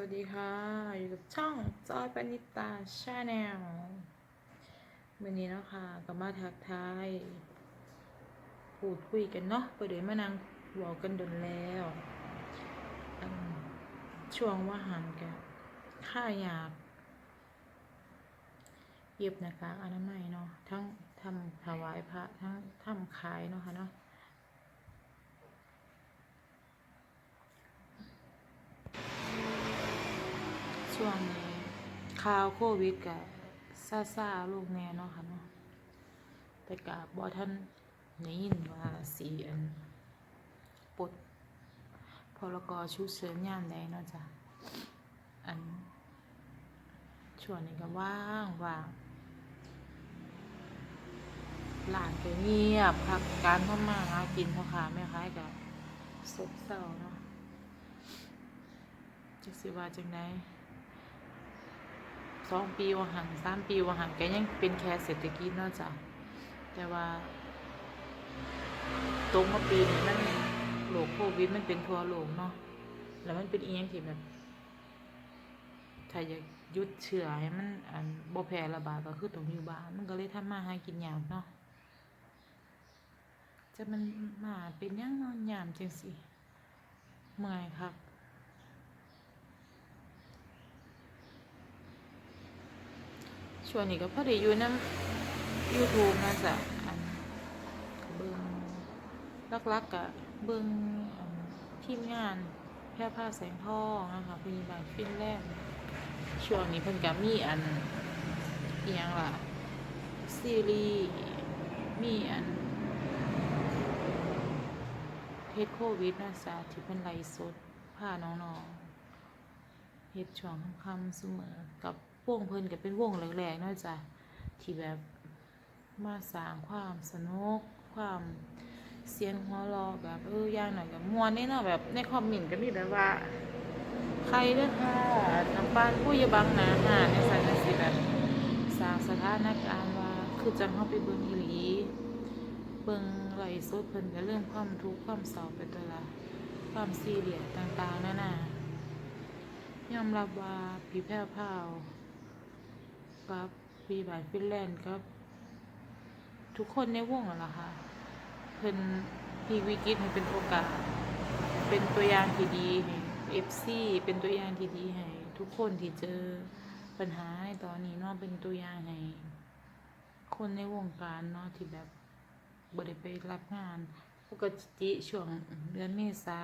วัสดีค่ะ อยู่กับช่องจอยปณิตาชาแนลวันนี้เนาะคะก็มาทักทายพูดคุยกันเนาะประเดี๋ยวมานั่งบอกกันดนแล้วช่วงว่าหันกับค่าอยากเย็บนะคะอนามัยเนาะทั้งทำถวายพระทั้งทำขายเนาะค่ะเนาะ ช่วงนี้ข่าวโควิดกับซาซาลูกแน่เนาะค่ะเนาะแต่กับบอท่านได้ยินว่าสีอันปลดพรกชุกเฉินยามใดเนาะจ้ะอันช่วงนี้ก็ว่างว่างหลานก็เงียบพักการทำมาหากินพ่อค้าแม่ค้ายกับซบเศร้าเนาะจะสิว่าจังได สองปีว่าหันสามปีว่าหันก็ยังเป็นแค่เศรษฐกิจเนาะจ้ะแต่ว่า ตรงมาปีนี้มันโรคโควิดมันเป็นทั่วโลกเนาะแล้วมันเป็นอีหยังที่แบบถ้าอยากยุดเชื้อให้มันอันบ่แพร่ระบาดก็คือต้องอยู่บ้านมันก็เลยทำมาหากินยากเนาะจะมันมาเป็นยังนอนยามจังสิเมื่อยครับ ช่วงนี้ก็พอดีอยู่น้ำ YouTube นะจ๊ะอันเบิ่งลักๆกะเบิ่งอันทีมงานแพร่ผ้าแสงทองนะคะพยาบาลฟินแลนด์ช่วงนี้เพิ่นก็มีอันอีหยังล่ะซีรีส์มีอันเฮ็ดโควิดนะจ๊ะที่เพิ่นไลฟ์สดพาน้องๆเฮ็ดช่วงค่ำๆเสมอกับ วงเพิ่นก็เป็นวงแรกๆเนาะจ้ะที่แบบมาสร้างความสนุกความเสียงหัวเราะแบบเอออย่างหน่อยก็ม่วนนี่เนาะแบบในคอมเมนต์ก็มีแบบว่า ใครเด้อค่ะน้ำปานผู้ยบังหนาหาในสันนิสิแบบสร้างสถานการณ์ว่าคือจังเฮาไปเบิ่งอีหลีเบิ่งไหลฟ์สดเพิ่นก็เรื่องความทุกข์ความเศร้าไปตัวละความซีเรียสต่างๆนั่นน่ะยอมรับว่าพี่แพรวพาว กับพี่บาทฟินแลนด์กับ ทุกคนในวงนั่นล่ะค่ะเพิ่นพีวิกฤตให้เป็นโอกาส เป็นตัวอย่างที่ดีให้เอฟซีเป็นตัวอย่างที่ดีให้ทุกคนที่เจอปัญหาในตอนนี้เนาะเป็นตัวอย่างให้คนในวงการเนาะที่แบบบ่ได้ไปรับงานปกติช่วงเดือนเมษา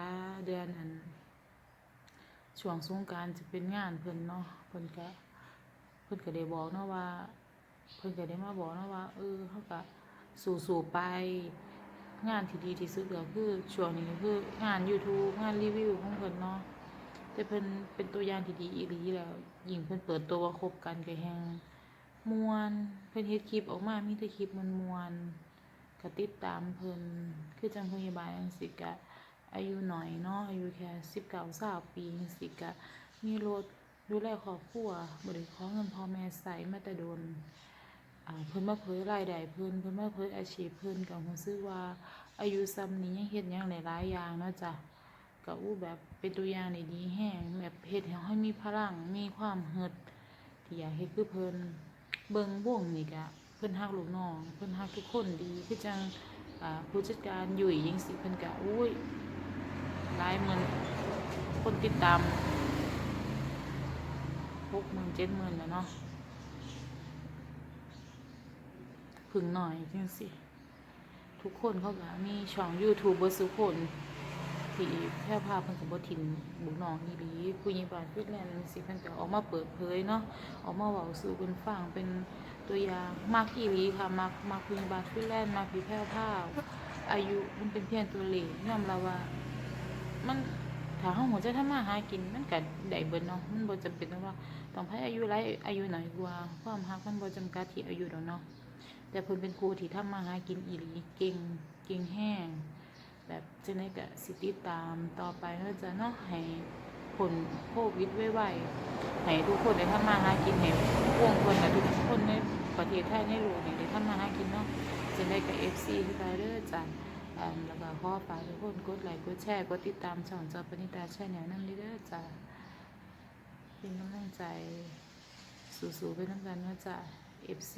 เดือนอันช่วงสงการจะเป็นงานเพิ่นเนาะเพิ่นก็ พิ่นก็ได้บอกเนาะว่า เพิ่นก็ได้มาบอกเนาะว่า เออเขาก็สู้ๆไป งานที่ดีที่สุดก็คือช่วงนี้คืองาน YouTube งานรีวิวของเพิ่นเนาะแต่เพิ่นเป็นตัวอย่างที่ดีอีหลีแล้วยิ่งเพิ่นเปิดตัวว่าคบกันก็แฮงมวนเพิ่นเฮ็ดคลิปออกมามีแต่คลิปมวนๆก็ติดตามเพิ่นคือจังพยาบาลจังซี่ก็อายุหน่อยเนาะอายุแค่สิบเก้าสาปีจั่งสิกะมีรถ ดูแลครอบครัวบ่ได้ขอเงินพ่อแม่ใส่มาแต่โดนอ่าเพิ่นมาเผยรายได้เพิ่นเพิ่นมาเผยอาชีพเพิ่นก็รู้สึกว่าอายุซ้ำนี้ยังเฮ็ดหยังหลายๆอย่างเนาะจ้ะก็อู้แบบเป็นตัวอย่างที่ดีแฮงแบบเฮ็ดให้เรามีพลังมีความฮึดที่อยากเฮ็ดคือเพิ่นเบิ่งวงนี่ก็เพิ่นฮักลูกน้องเพิ่นฮักทุกคนดีคือจังอ่าผู้จัดการยุ่ยจังซี่เพิ่นก็อุ้ยหลายหมื่นคนติดตาม หกหมื่นเจ็ดหมื่นแล้วเนาะพึงหน่อยจังสิ ทุกคนเขาก็มีช่อง YouTube เบอร์สุคนที่แพร่ภาพเพิ่นกับบทินบุกน้องอีหลีผู้หญิงบานฟินแลนด์สิเพิ่นก็ออกมาเปิดเผยเนาะออกมาเว้าสู่เพิ่นฟังเป็นตัวอย่างมักอีหลีค่ะมักมักผู้หญิงบานฟินแลนด์มักพี่แพร่ภาพอายุมันเป็นเพียงตัวเลขยอมรับว่ามัน ถ้าเฮาหัวใจทำมาหากินมันก็ได้เบิดเนาะมันบ่จำเป็นต้องว่าต้องให้อายุหลายอายุหน้อยกว่าความรักมันบ่จำกัดที่อายุดอกเนาะแต่เพิ่นเป็นครูที่ทำมาหากินอีหลีเก่งเก่งแห้งแบบจังได๋ก็สิติตามต่อไปเนาจะเนาะให้ผลโควิดไวๆให้ทุกคนได้ทำมาหากินให้วงคนและทุกคนในประเทศไทยในโลกนี่ได้ทำมาหากินเนาะจังได๋ก็ FC คือเก่าเด้อจ้ะ อ่าแล้วก็ขอฝากทุกคนกดไลค์กดแชร์กดติดตามช่องจอปนิตาแชนแนลนั่นเด้อจ้าเป็นกำลังใจสู้ๆไปน้ำกันเนาะจ้ะ FC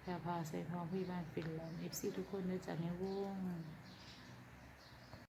แพรพาใส่พร้อมพี่บ้านฟินแลนด์ FC ทุกคนด้วยจ้ะในวง